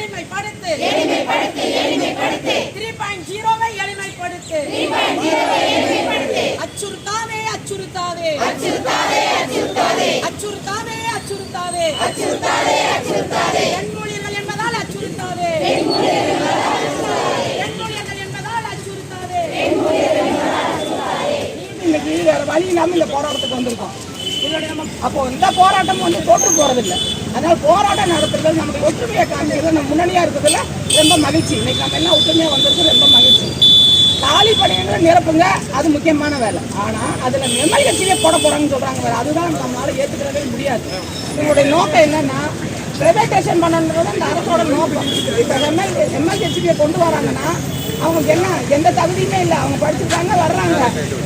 எளிமைப்படுத்து. எளிமைப்படுத்து three point ஜீரோவை எளிமைப்படுத்து. அச்சுறுத்தாதே அச்சுறுத்தாதே. அச்சுறுத்தாதே அச்சுறுத்தாதே. பெண்மொழிகள் என்பதால் அச்சுறுத்தாதே. பெண்மொழிகள் என்பதால் அச்சுறுத்தாதே. இன்னைக்கு வேற வழி இல்லாம இந்த போராட்டத்துக்கு வந்திருக்கோம். நம்ம அப்போ இந்த போராட்டம் வந்து தோற்று போறதில்லை. அதனால் போராட்டம் நடத்துறது நமக்கு ஒற்றுமையை காமிக்கிறது நம்ம முன்னணியாக இருக்கிறதுல ரொம்ப மகிழ்ச்சி. இன்னைக்கு நம்ம எல்லாம் ஒற்றுமையாக வந்திருக்கு ரொம்ப மகிழ்ச்சி. காலி பணியங்களை நிரப்புங்க. அது முக்கியமான வேலை. ஆனா அதுல எம்எல்ஏசியே போட போகிறாங்கன்னு சொல்கிறாங்க வேறு அதுதான் நம்மளால் ஏற்றுக்கிறவே முடியாது. இதனுடைய நோக்கம் என்னன்னா பிரைவேட்டேஷன் பண்ணணுன்றது அந்த அரசோட நோக்கம். இப்போ எம்எல்ஏ கட்சியை கொண்டு வராங்கன்னா அவங்களுக்கு என்ன எந்த தகுதியுமே இல்லை. அவங்க படிச்சுட்டாங்க வர்றாங்க.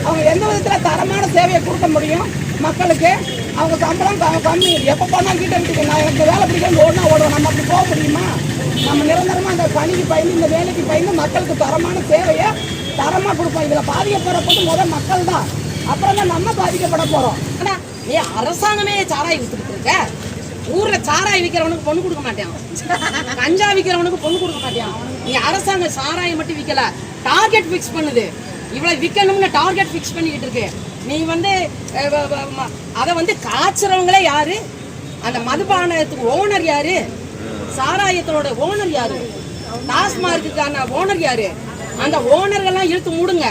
அவங்க எந்த விதத்தில் தரமான சேவையை கொடுக்க முடியும்? மக்களுக்கு அவங்க சம்பளம் கம்மி. எப்போ போனால் கிட்ட இருக்கு நான் எனக்கு வேலை பிடிக்கும் ஓடனா ஓடுவோம் நம்ம அப்படி போக முடியுமா? நம்ம நிரந்தரமாக அந்த பணிக்கு பயந்து இந்த வேலைக்கு பயந்து மக்களுக்கு தரமான சேவையை தரமாக கொடுப்போம். இதில் பாதிக்கப்படுறது முதல் மக்கள் தான். அப்புறம் தான் நம்ம பாதிக்கப்பட போகிறோம் ஆனால் நீ அரசாங்கமே சாராய் வித்துக்கிட்டு இருக்க. ஊர்ல சாராய் விற்கிறவனுக்கு பொண்ணு கொடுக்க மாட்டேன் கஞ்சா விற்கிறவனுக்கு பொண்ணு கொடுக்க மாட்டான் நீ அரசாங்கம் சாராயம் மட்டும் விற்கல டார்கெட் ஃபிக்ஸ் பண்ணுது. இவ்வளவு விற்கணும்னு டார்கெட் ஃபிக்ஸ் பண்ணிக்கிட்டு இருக்கு. நீ வந்து அதை வந்து காய்ச்சறவங்களே யாரு? அந்த மதுபானத்துக்கு ஓனர் யாரு? சாராயத்தோட ஓனர் யாரு? டாஸ்மார்க்குக்கான ஓனர் யாரு? அந்த ஓனர்கள்லாம் இழுத்து மூடுங்க.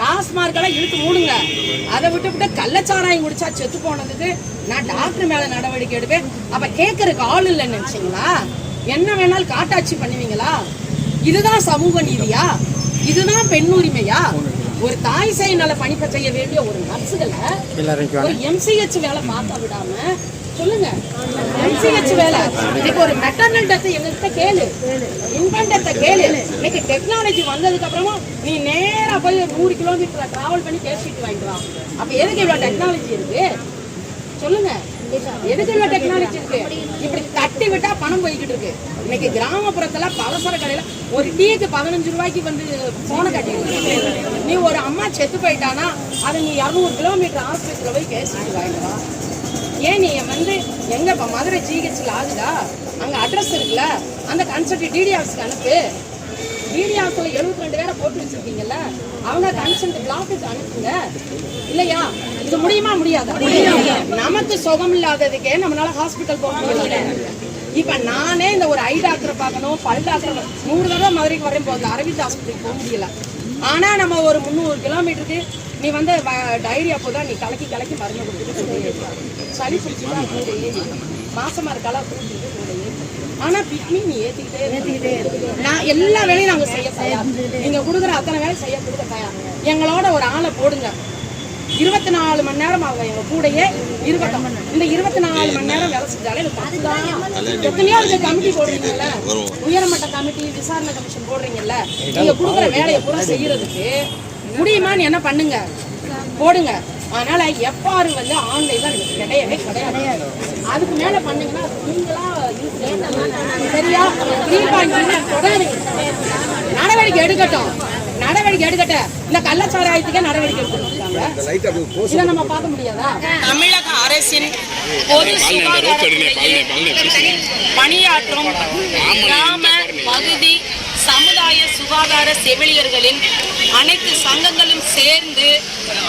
டாஸ்மார்க்கெல்லாம் இழுத்து மூடுங்க. அதை விட்டு விட்டு கள்ளச்சாராயம் குடிச்சா செத்து போனதுக்கு நான் டாக்டர் மேல நடவடிக்கை எடுப்பேன். அப்ப கேட்கறதுக்கு ஆள் இல்லைன்னு நினைச்சீங்களா? என்ன வேணாலும் காட்டாட்சி பண்ணுவீங்களா? இதுதான் சமூக நீதியா? இதுதான் பெண் உரிமையா? ஒரு தாய் சேய் நல பணிப்ப செய்ய வேண்டிய ஒரு நர்ஸுகளை ஒரு எம்சிஹெச் வேலை பார்க்க விடாம சொல்லுங்க. எம்சிஹெச் வேலை. இன்னைக்கு ஒரு மெட்டர்னல் டெத் எங்ககிட்ட கேளு. இன்ஃபன்ட் டெத்தை கேளு. இன்னைக்கு டெக்னாலஜி வந்ததுக்கு அப்புறமா நீ நேரா போய் ஒரு நூறு கிலோமீட்டர் டிராவல் பண்ணி பேசிட்டு வாங்கிட்டு வா. அப்ப எதுக்கு இவ்வளவு டெக்னாலஜி இருக்கு? சொல்லுங்க. எதுக்கு டெக்னாலஜி இருக்கு? இப்படி தட்டி விட்டா பணம் போய்கிட்டு இருக்கு. இன்னைக்கு கிராமப்புறத்துல பலசர கடையில ஒரு டீக்கு பதினஞ்சு ரூபாய்க்கு வந்து போன கட்டி நீ ஒரு அம்மா செத்து போயிட்டானா அதை நீ இரநூறு கிலோமீட்டர் ஆஸ்பத்திரியில போய் பேசிட்டு வாங்கிட்டு ஏன் நீ வந்து எங்க இப்ப மதுரை ஜிஹெச்ல ஆகுதா? அங்க அட்ரஸ் இருக்குல்ல அந்த கன்சல்ட் டிடி ஆஃபீஸ்க்கு அனுப்பு. டிடி ஆஃபீஸ்ல எழுபத்தி ரெண்டு பேரை போட்டு வச்சிருக்கீங்கல்ல அவங்க கன்சல்ட் பிளாக்குக்கு அனுப்புங்க. இல்லையா? இது முடியுமா? முடியாதா. நமக்கு சுகம் இல்லாததுக்கே நம்மளால ஹாஸ்பிட்டல் போக முடியல. இப்ப நானே இந்த ஒரு ஐ டாக்டரை பார்க்கணும் பல் டாக்டர் நூறு தடவை மதுரைக்கு வரேன் போகுது அரவிந்த் ஆஸ்பத்திரிக்கு போக முடியல. ஆனா நம்ம ஒரு முந்நூறு கிலோமீட்டருக்கு நீ வந்து டைரியா போதா நீ கலக்கி கலக்கி மருந்து கொடுத்துட்டு. சளி பிடிச்சிட்டா கூட ஏறி மாசமா இருக்கால கூட்டிட்டு கூட ஏறி ஆனா பிக்மி நீ ஏத்திக்கிட்டே ஏத்திக்கிட்டே நான் எல்லா வேலையும் நாங்க செய்ய தயார். நீங்க கொடுக்குற அத்தனை வேலை செய்ய கொடுக்க தயார். எங்களோட ஒரு ஆளை போடுங்க. இருபத்தி நாலு மணி நேரம் அவங்க எங்க கூடயே இருக்கட்டும். இந்த இருபத்தி நாலு மணி நேரம் வேலை செஞ்சாலே எனக்கு பத்து தான். எத்தனையோ அதுக்கு கமிட்டி போடுறீங்கல்ல? உயர்மட்ட கமிட்டி விசாரணை கமிஷன் போடுறீங்கல்ல? நீங்க கொடுக்குற வேலையை பூரா செய்யறதுக்கு முடியுமான்னு என்ன பண்ணுங்க? போடுங்க. அதனால எப்பாரு வந்து ஆன்லைன்ல கிடையவே கிடையாது. அதுக்கு மேல பண்ணீங்கன்னா நீங்களா இருக்கு. சரியா? த்ரீ பாயிண்ட் தொடருங்க நடவடிக்கை எடுக்கட்டும். நடவடிக்கை எடுக்கட்டும் இந்த கள்ளச்சாராயத்துக்கே நடவடிக்கை எடுத்துருக்காங்க இதை நம்ம பார்க்க முடியாதா? தமிழக அரசின் பொது பணியாற்றும் கிராம பகுதி சமுதாய சுகாதார செவிலியர்களின் அனைத்து சங்கங்களும் சேர்ந்து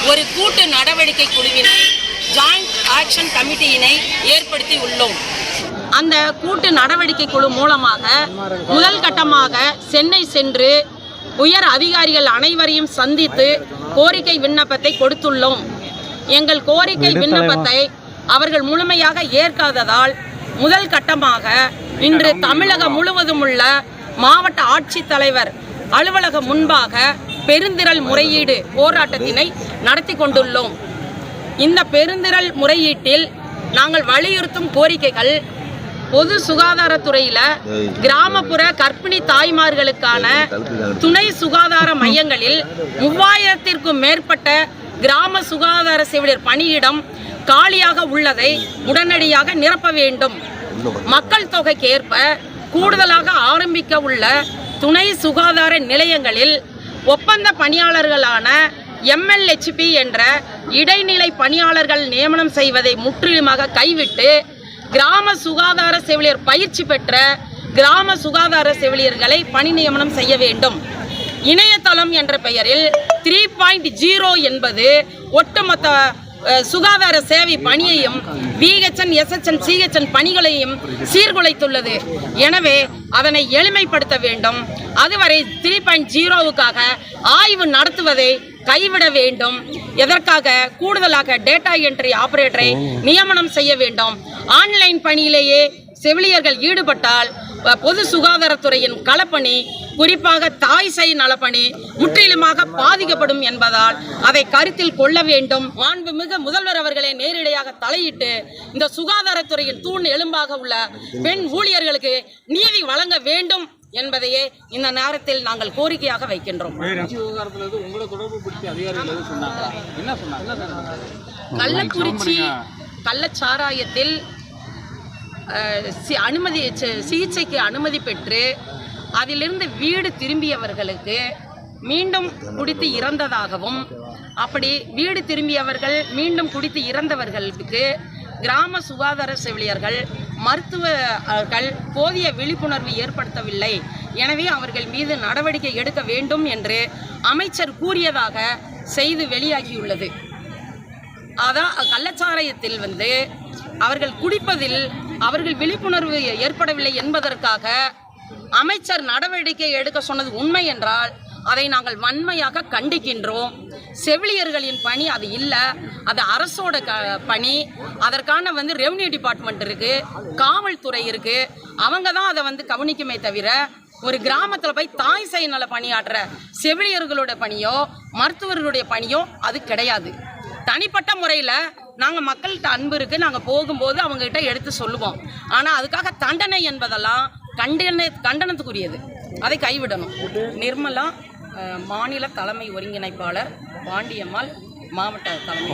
ஒரு கூட்டு நடவடிக்கை குழுவினை ஜாயிண்ட் ஆக்ஷன் கமிட்டியினை ஏற்படுத்தி உள்ளோம். அந்த கூட்டு நடவடிக்கை குழு மூலமாக முதல் கட்டமாக சென்னை சென்று உயர் அதிகாரிகள் அனைவரையும் சந்தித்து கோரிக்கை விண்ணப்பத்தை கொடுத்துள்ளோம். எங்கள் கோரிக்கை விண்ணப்பத்தை அவர்கள் முழுமையாக ஏற்காததால் முதல் கட்டமாக இன்று தமிழகம் முழுவதும் உள்ள மாவட்ட ஆட்சித்தலைவர் அலுவலகம் முன்பாக பெருந்திரள் முறையீடு போராட்டத்தினை நடத்தி கொண்டுள்ளோம். இந்த பெருந்திரள் முறையீட்டில் நாங்கள் வலியுறுத்தும் கோரிக்கைகள் பொது சுகாதாரத்துறையில கிராமப்புற கர்ப்பிணி தாய்மார்களுக்கான துணை சுகாதார மையங்களில் மூவாயிரத்திற்கும் மேற்பட்ட கிராம சுகாதார செவிலியர் பணியிடம் காலியாக உள்ளதை உடனடியாக நிரப்ப வேண்டும். மக்கள் தொகைக்கு ஏற்ப கூடுதலாக ஆரம்பிக்க உள்ள துணை சுகாதார நிலையங்களில் ஒப்பந்த பணியாளர்களான எம்எல்ஹெச்பி என்ற இடைநிலை பணியாளர்கள் நியமனம் செய்வதை முற்றிலுமாக கைவிட்டு கிராம சுகாதார செவிலியர் பயிற்சி பெற்ற கிராம சுகாதார செவிலியர்களை பணி நியமனம் செய்ய வேண்டும். இணையதளம் என்ற பெயரில் த்ரீ பாயிண்ட் ஜீரோ என்பது ஒட்டுமொத்த சுகாதார சேவை பணியையும் விஹெச்என் எஸ்ஹெச்என் சிஹெச்என் பணிகளையும் சீர்குலைத்துள்ளது. எனவே அதனை எளிமைப்படுத்த வேண்டும். அதுவரை த்ரீ பாயிண்ட் ஜீரோவுக்காக ஆய்வு நடத்துவதை கைவிட வேண்டும். எதற்காக? கூடுதலாக டேட்டா என்ட்ரி ஆபரேட்டரை நியமனம் செய்ய வேண்டும். ஆன்லைன் பணியிலேயே செவிலியர்கள் ஈடுபட்டால் பொது சுகாதாரத்துறையின் களப்பணி குறிப்பாக தாய் சேய் நலப்பணி முற்றிலுமாக பாதிக்கப்படும் என்பதால் அதை கருத்தில் கொள்ள வேண்டும். மாண்புமிகு முதல்வர் அவர்களே நேரிடையாக தலையிட்டு இந்த சுகாதாரத்துறையின் தூண் எலும்பாக உள்ள பெண் ஊழியர்களுக்கு நீதி வழங்க வேண்டும். என்பதையே இந்த நேரத்தில் நாங்கள் கோரிக்கையாக வைக்கின்றோம். கள்ளக்குறிச்சி கள்ளச்சாராயத்தில் அனுமதி சிகிச்சைக்கு அனுமதி பெற்று அதிலிருந்து வீடு திரும்பியவர்களுக்கு மீண்டும் குடித்து இறந்ததாகவும் அப்படி வீடு திரும்பியவர்கள் மீண்டும் குடித்து இறந்தவர்களுக்கு கிராம சுகாதார செவிலியர்கள் மருத்துவர்கள் போதிய விழிப்புணர்வு ஏற்படுத்தவில்லை. எனவே அவர்கள் மீது நடவடிக்கை எடுக்க வேண்டும் என்று அமைச்சர் கூறியதாக செய்து வெளியாகியுள்ளது. அதான் கள்ளச்சாராயத்தில் வந்து அவர்கள் குடிப்பதில் அவர்கள் விழிப்புணர்வு ஏற்படவில்லை என்பதற்காக அமைச்சர் நடவடிக்கை எடுக்க சொன்னது உண்மை என்றால் அதை நாங்கள் வன்மையாக கண்டிக்கின்றோம். செவிலியர்களின் பணி அது இல்லை. அது அரசோட க பணி. அதற்கான வந்து ரெவன்யூ டிபார்ட்மெண்ட் இருக்கு. காவல்துறை இருக்கு. அவங்க தான் அதை வந்து கவனிக்குமே தவிர ஒரு கிராமத்தில் போய் தாய் சேய் நல பணியாற்றுற செவிலியர்களோட பணியோ மருத்துவர்களுடைய பணியோ அது கிடையாது. தனிப்பட்ட முறையில் நாங்கள் மக்கள்கிட்ட அன்பு இருக்குது நாங்கள் போகும்போது அவங்ககிட்ட எடுத்து சொல்லுவோம். ஆனால் அதுக்காக தண்டனை என்பதெல்லாம் கண்டன கண்டனத்துக்குரியது. அதை கைவிடணும். நிர்மலா மாநில தலைமை ஒருங்கிணைப்பாளர் பாண்டியம்மாள் மாவட்ட தலைமை